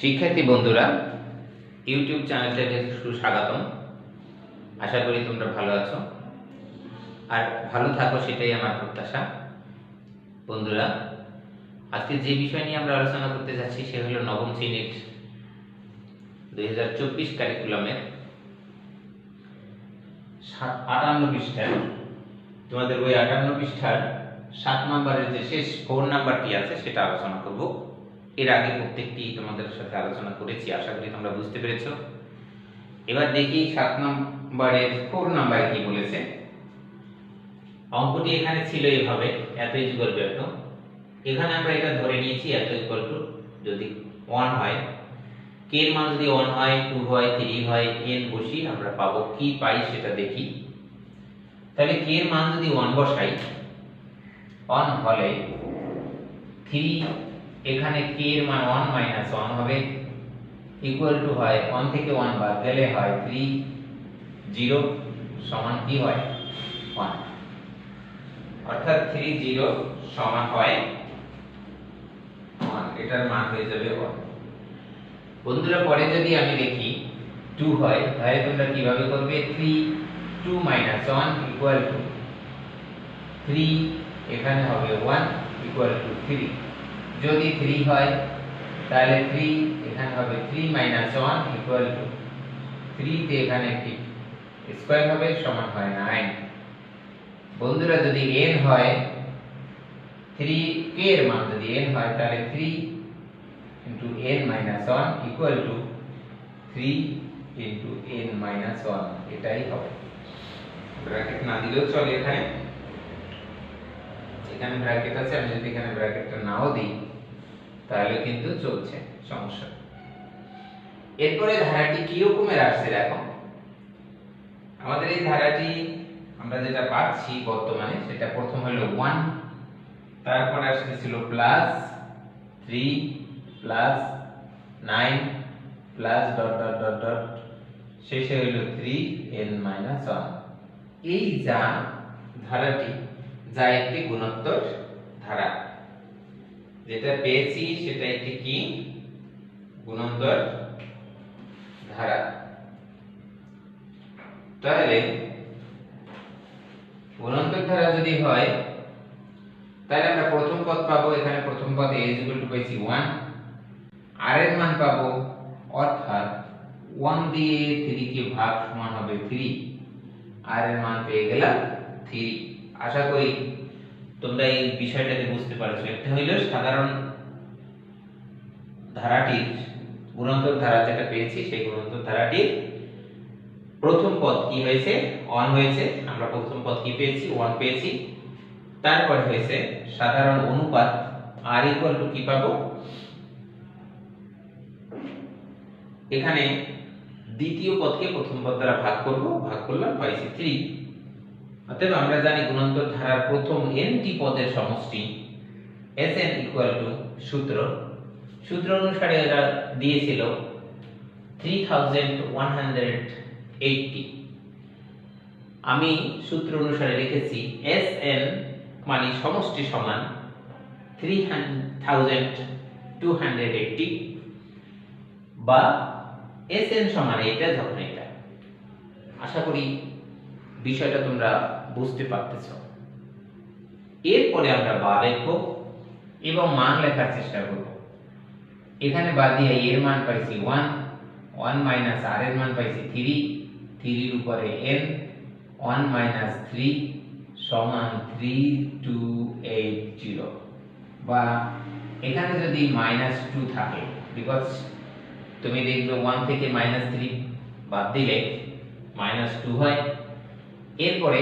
শিক্ষার্থী বন্ধুরা, ইউটিউব চ্যানেলটাকে সুস্বাগতম। আশা করি তোমরা ভালো আছো। আর ভালো থাকো সেটাই আমার প্রত্যাশা। বন্ধুরা, আজকে যে বিষয় নিয়ে আমরা আলোচনা করতে যাচ্ছি সে হলো নবম শ্রেণির দুই হাজার চব্বিশ কারিকুলামের আটান্ন পৃষ্ঠার, তোমাদের ওই আটান্ন পৃষ্ঠার সাত নম্বরের যে শেষ ফোর নাম্বারটি আছে সেটা আলোচনা করব। এর আগে প্রত্যেকটি তোমাদের সাথে আলোচনা করেছি, আশা করি তোমরা বুঝতে পেরেছ। এবার দেখি সাত নম্বরের ফোর নাম্বারে কি বলেছে। অঙ্কটি এখানে ছিল এইভাবে এত ইকুয়াল টু এত। এখানে আমরা এটা ধরে নিয়েছি, এত ইকুয়াল টু যদি ওয়ান হয়। কে এর মান যদি ওয়ান হয় টু হয় থ্রি হয় এন বসি আমরা পাবো কি পাই সেটা দেখি। তাহলে কে এর মান যদি ওয়ান বসাই ওয়ান হলে থ্রি এখানে কে এর মান ওয়ান মাইনাস ওয়ান হবে ইকুয়াল টু হয় ওয়ান থেকে ওয়ান বাদ গেলে হয় থ্রি জিরো সমান কি হয়? ওয়ান অর্থাৎ থ্রি জিরো সমান হয় ওয়ান এটার মান হয়ে যাবে ওয়ান বন্ধুরা, পরে যদি আমি দেখি টু হয়, তাহলে তোমরা কীভাবে করবে? Three two minus one equal to three এখানে হবে ওয়ান ইকুয়াল টু থ্রি যদি থ্রি হয়, তাহলে থ্রি এখানে হবে three minus one equal to থ্রিতে এখানে একটি স্কোয়ার হবে, সমান হয় নাইন বন্ধুরা, যদি এন হয় থ্রি কে এর মান যদি এন হয়, তাহলে three into N minus one equal to three into N minus one এটাই হবে। ব্র্যাকেট না দিলেও চলে এখানে। এখানে ব্র্যাকেট আছে, আমি যদি এখানে ব্র্যাকেটটা নাও দিই তাহলে কিন্তু চলছে, সমস্যা। এরপরে ধারাটি কি রকমের আসছে দেখো। আমাদের এই ধারাটি আমরা যেটা পাচ্ছি বর্তমানে, সেটা প্রথম হলো ওয়ান তারপরে আসতেছিল plus three plus nine plus dot dot dot dot শেষে এন মাইনাস ওয়ান এই যা ধারাটি, যা একটি গুণোত্তর ধারা। যেটা পেয়েছি সেটা একটি কি? গুণোত্তর ধারা। তাহলে গুণান্তর ধারা যদি হয়, তাহলে আমরা প্রথম পদ পাবো, এখানে প্রথম পদে a টু পাইছি 1 r এর মান পাবো, অর্থাৎ 1 দিয়ে 3 কে ভাগ সমান হবে 3 r এর মান পেয়ে গেলাম 3 আশা করি তোমরা এই বিষয়টাকে বুঝতে পারছ। একটা হইল সাধারণ ধারাটির গুণান্তর ধারা যেটা পেয়েছি, সেই গুণান্তর ধারাটির প্রথম পদ কি হয়েছে? অন হয়েছে। আমরা প্রথম পদ কি পেয়েছি? ওয়ান পেয়েছি। তারপর হয়েছে সাধারণ অনুপাত আর ইকুয়াল টু কি পাবো? এখানে দ্বিতীয় পদকে প্রথম পদ দ্বারা ভাগ করব। ভাগ করলাম পাইছি থ্রি অতএব আমরা জানি গুণান্তর ধারার প্রথম এনটি পদের সমষ্টি এন ইকুয়াল টু সূত্র। সূত্র অনুসারে এরা দিয়েছিল three thousand one hundred eighty আমি সূত্র অনুসারে লিখেছি এন মানে সমষ্টি সমান three thousand two hundred eighty বা এস এন সমান এটা যখন এটা। আশা করি বিষয়টা তোমরা বুঝতে পারতেছ। এরপরে আমরা বা লিখব এবং মান লেখার চেষ্টা করব। এখানে বাদ দিয়ে এর মান পাইছি ওয়ান ওয়ান মাইনাস আর এর মান পাইছি থ্রি থ্রির উপরে এন ওয়ান মাইনাস থ্রি সমান থ্রি টু এইট জিরো বা এখানে যদি মাইনাস টু থাকে বিকজ তুমি দেখবে ওয়ান থেকে মাইনাস থ্রি বাদ দিলে মাইনাস টু হয়। এরপরে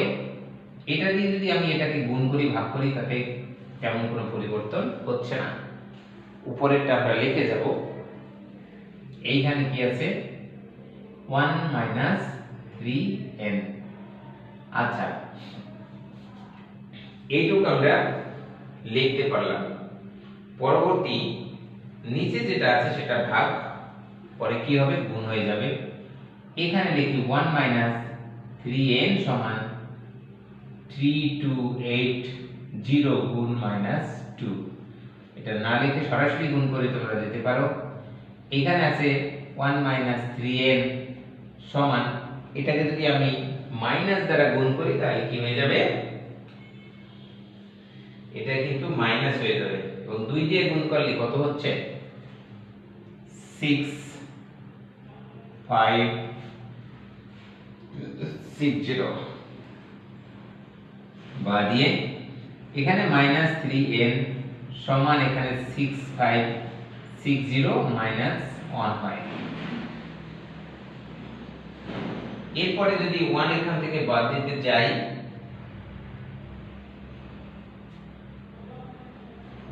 এটা দিয়ে যদি আমি এটাকে গুণ করি, ভাগ করি, তাতে তেমন কোনো পরিবর্তন হচ্ছে না। উপরেরটা আমরা লিখে যাব। এইখানে কি আছে? One minus three N. আচ্ছা এইটুকু আমরা লিখতে পারলাম। পরবর্তী, নিচে যেটা আছে সেটা ভাগ, পরে কি হবে? গুণ হয়ে যাবে। এখানে লিখি ওয়ান মাইনাস থ্রি এন সমান থ্রি টু এইট জিরো গুণ মাইনাস টু এটা না লিখে সরাসরি গুণ করে তোমরা যেতে পারো। এখানে আছে ওয়ান মাইনাস থ্রি এন সমান। এটাকে যদি আমি মাইনাস দ্বারা গুণ করি, তাহলে কি হয়ে যাবে? এটা কিন্তু মাইনাস হয়ে যাবে। এবং দুই দিয়ে গুণ করলে কত হচ্ছে? সিক্স ফাইভ সিক্স জিরো বা দিয়ে এখানে মাইনাস থ্রি এন সমান এখানে six five six zero minus one হয় এরপরে যদি ওয়ান এখান থেকে বাদ দিতে যাই,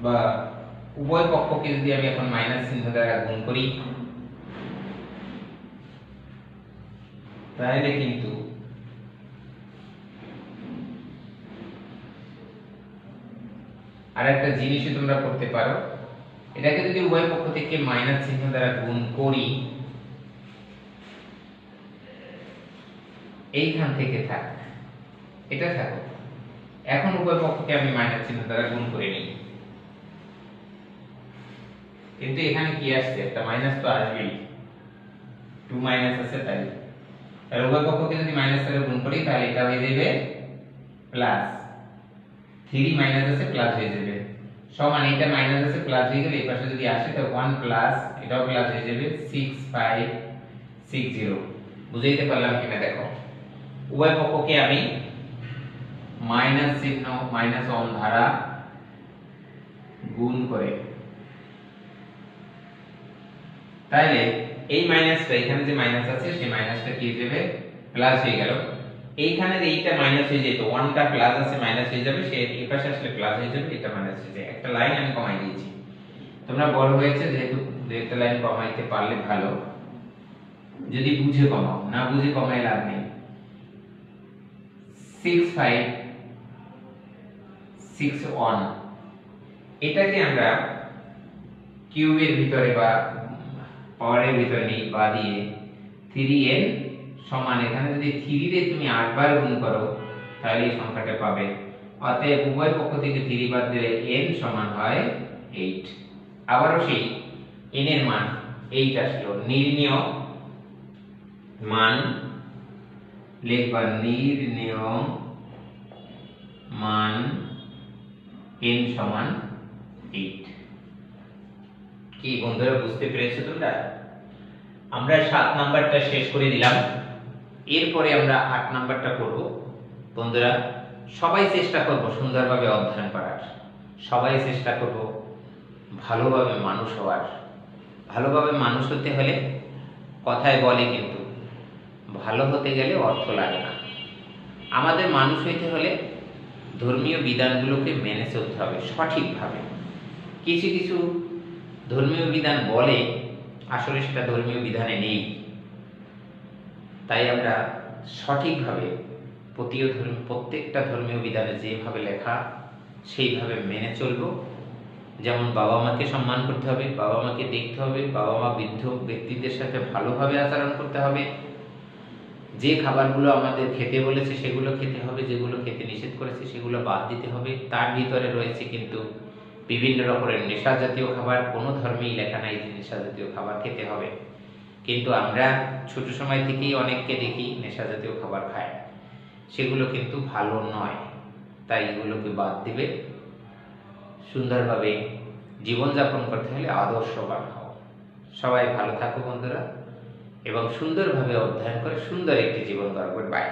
বা উভয় পক্ষকে যদি আমি এখন মাইনাস চিহ্ন দ্বারা গুণ করি, তাহলে কিন্তু আর একটা জিনিসও তোমরা করতে পারো। এটাকে যদি উভয় পক্ষ থেকে মাইনাস চিহ্ন দ্বারা গুণ করি, এইখান থেকে থাক, এটা থাকো। এখন উভয় পক্ষকে আমি মাইনাস চিহ্ন দ্বারা গুণ করে নিই। কিন্তু এখানে কি আসছে? একটা মাইনাস তো আসবেই। টু মাইনাস আছে তাই। তাহলে উভয় পক্ষকে যদি মাইনাস দ্বারা গুণ করি, তাহলে এটা হয়ে যাবে প্লাস থ্রি মাইনাস আছে প্লাস হয়ে যাবে। সমান এটা মাইনাস আছে প্লাস হয়ে গেলে এই পাশে যদি আসে, তো ওয়ান প্লাস এটাও প্লাস হয়ে যাবে সিক্স ফাইভ সিক্স জিরো বুঝাইতে পারলাম কিনা দেখো। উভয় পক্ষকে আমি মাইনাস চিহ্ন মাইনাস ওয়ান দ্বারা গুণ করে। তাহলে এই মাইনাসটা এখানে যে মাইনাস আছে, সেই মাইনাসটা কি হয়ে যাবে? প্লাস হয়ে গেল। এইখানে এইটা মাইনাস হয়ে যেত ওয়ানটা প্লাস আছে মাইনাস হয়ে যাবে, সে এই পাশে আসলে প্লাস হয়ে যাবে, এটা মাইনাস হয়ে যাবে একটা লাইন আমি কমাই দিয়েছি। তোমরা বড় হয়েছে, যেহেতু একটা লাইন কমাইতে পারলে ভালো। যদি বুঝে কমাও, না বুঝে কমাই লাভ নেই। সিক্স ফাইভ সিক্স ওয়ান এটাকে আমরা কিউবের ভিতরে বা পাওয়ারের ভিতরে নিই, বা দিয়ে থ্রি এন সমান। এখানে যদি থ্রি রে তুমি আটবার গুণ করো, তাহলে এই সংখ্যাটা পাবে। অতএব উভয় পক্ষ থেকে থ্রি বাদ দিলে এন সমান হয় এইট আবারও সেই এন এর মান এইট আসলো। নির্ণয় মান লিখবা, নির্ণয় মান এন সমান এইট কি বন্ধুরা, বুঝতে পেরেছ তোমরা? আমরা সাত নাম্বারটা শেষ করে দিলাম। এরপরে আমরা আট নাম্বারটা করব। বন্ধুরা, সবাই চেষ্টা করব সুন্দরভাবে অধ্যয়ন করার। সবাই চেষ্টা করব ভালোভাবে মানুষ হওয়ার। ভালোভাবে মানুষ হতে হলে কথায় বলে কিন্তু ভালো হতে গেলে অর্থ লাগে না। আমাদের মানুষ হইতে হলে ধর্মীয় বিধানগুলোকে মেনে চলতে হবে সঠিকভাবে। কিছু কিছু ধর্মীয় বিধান বলে, আসলে সেটা ধর্মীয় বিধানে নেই। তাই আমরা সঠিকভাবে প্রতিও ধর্ম প্রত্যেকটা ধর্মীয় বিধানে যেভাবে লেখা, সেইভাবে মেনে চলব। যেমন বাবা মাকে সম্মান করতে হবে, বাবা মাকে দেখতে হবে, বাবা মা বৃদ্ধ ব্যক্তিদের সাথে ভালোভাবে আচরণ করতে হবে। যে খাবারগুলো আমাদের খেতে বলেছে, সেগুলো খেতে হবে, যেগুলো খেতে নিষেধ করেছে, সেগুলো বাদ দিতে হবে। তার ভিতরে রয়েছে কিন্তু বিভিন্ন রকমের নেশা জাতীয় খাবার। কোনো ধর্মেই লেখা নাই যে নেশা জাতীয় খাবার খেতে হবে। কিন্তু আমরা ছোট সময় থেকেই অনেককে দেখি নেশা জাতীয় খাবার খায় সেগুলো কিন্তু ভালো নয়। তাই এগুলোকে বাদ দিবে। সুন্দরভাবে জীবনযাপন করতে হলে আদর্শবান হও সবাই ভালো থাকো বন্ধুরা, এবং সুন্দরভাবে অধ্যয়ন করে সুন্দর একটি জীবন গড়বে বাই